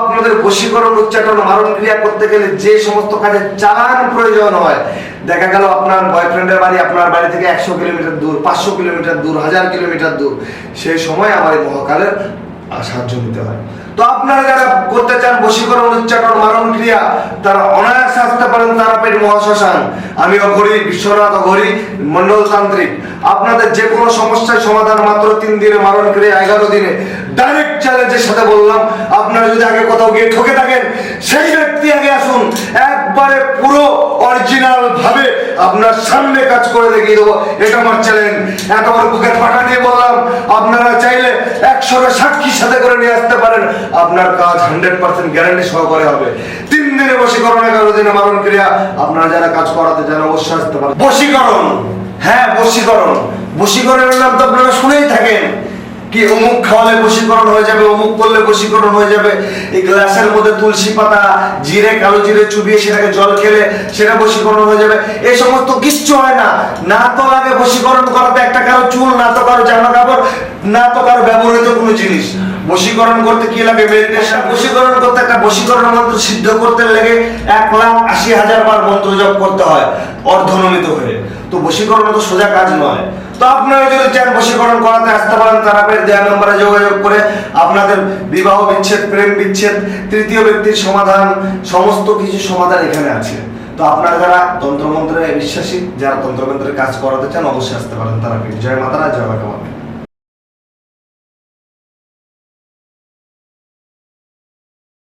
আপনাদের বশীকরণ উচ্চাটন মারণ ক্রিয়া করতে গেলে যে সমস্ত কাজে চালান প্রয়োজন হয়, দেখা গেল আপনার বয়ফ্রেন্ডের বাড়ি, আপনার বাড়ি থেকে একশো কিলোমিটার দূর, পাঁচশো কিলোমিটার দূর, হাজার কিলোমিটার দূর সেই সময় আমার এই মহাকালের সাহায্য নিতে হয়। তো আপনারা যারা করতে চান বশীকরণ উচ্চাটন মারণ ক্রিয়া, তারা অনায়াসে আসতে পারেন তারাপীঠ মহাশ্মশান। আমি অঘরি বিশ্বনাথ অঘরি মন্ডল তান্ত্রিক আপনাদের যে কোনো সমস্যার সমাধান মাত্র তিন দিনে, মারণ ক্রিয়া এগারো দিনে। ডাইরেক্ট চ্যালেঞ্জের সাথে বললাম, আপনারা যদি আগে ঠকে থাকেন, সেই ব্যক্তি আগে আসুন, একবারে পুরো অরিজিনাল ভাবে আপনার সামনে কাজ করে দেখিয়ে দেবো। এটা আমার চ্যালেঞ্জ বুকের পাটা দিয়ে বললাম, আপনারা চাইলে একশোটা সাথে করে নিয়ে আসতে পারেন। আপনার কাজ হান্ড্রেড পার্সেন্ট গ্যারান্টি সহকারে হবে। তিন দিনে বশীকরণ, এগারো দিনে মারণ ক্রিয়া। আপনারা যারা কাজ করাতে চান, অবশ্যই আসতে পারেন। বশীকরণ। হ্যাঁ বশীকরণ। বশীকরণের নাম তো আপনারা শুনেই থাকেন। কি অমুক খাওয়ালে বশীকরণ হয়ে যাবে, অমুক করলে বশীকরণ হয়ে যাবে? এই গ্লাসের মধ্যে তুলসী পাতা জিরে, কালো জিরে চুবিয়ে সেটাকে জল খেলে সেটা বশীকরণ হয়ে যাবে। এই সমস্ত কিচ্ছু হয় না। না তো লাগে বশীকরণ করাতে একটা কারও চুল, না তো কারও জামা কাপড়, না তো কারও ব্যবহৃত কোনো জিনিস। বশীকরণ করতে কি লাগে মেডিটেশন বশীকরণ করতে একটা বশীকরণ মন্ত্র সিদ্ধ করতে লেগে এক লাখ আশি হাজার বার মন্ত্র জপ করতে হয়, অর্ধনমিত হয়ে। তো বশীকরণ তো সোজা কাজ নয়। তো আপনারা যদি চান বশীকরণ করাতে আসতে পারেন তারাপের দেয়া নম্বরে যোগাযোগ করে আপনাদের বিবাহ বিচ্ছেদ, প্রেম বিচ্ছেদ, তৃতীয় ব্যক্তির সমাধান, সমস্ত কিছু সমাধান এখানে আছে। তো আপনারা যারা তন্ত্রমন্ত্রে বিশ্বাসী, যারা তন্ত্রমন্ত্রের কাজ করাতে চান, অবশ্যই আসতে পারেন তারা জয় মাতারা, জয় বাবা